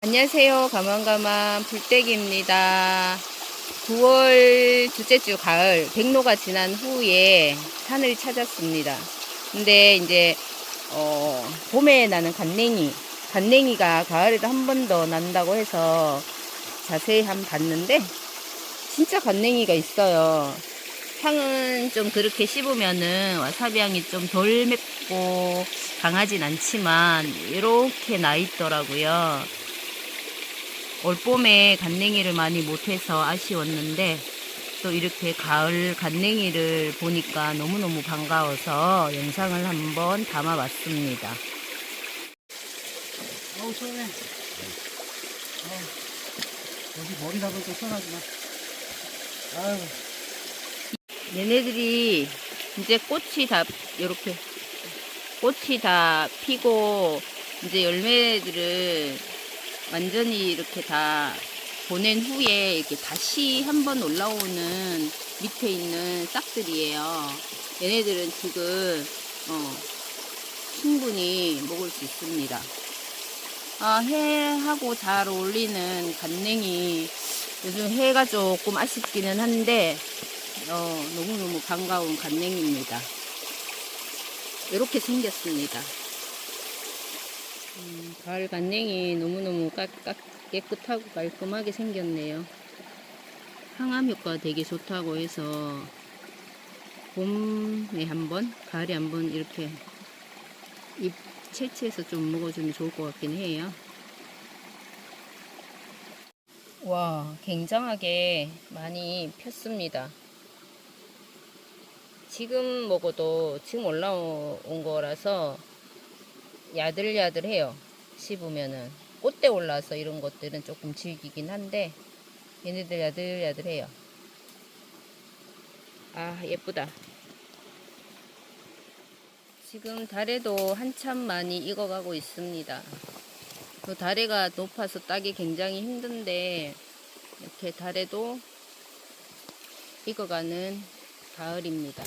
안녕하세요. 가만가만 불떼기입니다. 9월 둘째 주 가을 백로가 지난 후에 산을 찾았습니다. 근데 이제 어, 봄에 나는 간냉이, 간냉이가 가을에도 한 번 더 난다고 해서 자세히 한 번 봤는데 진짜 간냉이가 있어요. 향은 좀 그렇게 씹으면은 와사비 향이 좀 덜 맵고 강하진 않지만 이렇게 나 있더라고요. 올 봄에 간냉이를 많이 못해서 아쉬웠는데 또 이렇게 가을 간냉이를 보니까 너무너무 반가워서 영상을 한번 담아봤습니다. 어우 시원해. 어우, 여기 머리 잡으니까 시원하구나 아유. 얘네들이 이제 꽃이 다 이렇게 꽃이 다 피고 이제 열매들을 완전히 이렇게 다 보낸 후에 이렇게 다시 한번 올라오는 밑에 있는 싹들이에요. 얘네들은 지금 어, 충분히 먹을 수 있습니다. 아, 해하고 잘 어울리는 간냉이 요즘 해가 조금 아쉽기는 한데 어, 너무너무 반가운 간냉이입니다. 이렇게 생겼습니다. 음, 가을 간냉이 너무너무 깨끗하고 깔끔하게 생겼네요. 항암 효과 되게 좋다고 해서 봄에 한번, 가을에 한번 이렇게 잎 채취해서 좀 먹어주면 좋을 것 같긴 해요. 와, 굉장하게 많이 폈습니다. 지금 먹어도 지금 올라온 거라서 야들야들해요. 씹으면은 꽃대 올라서 이런 것들은 조금 질기긴 한데 얘네들 야들야들해요. 아 예쁘다. 지금 달에도 한참 많이 익어가고 있습니다. 그 다래가 높아서 따기 굉장히 힘든데 이렇게 달에도 익어가는 가을입니다.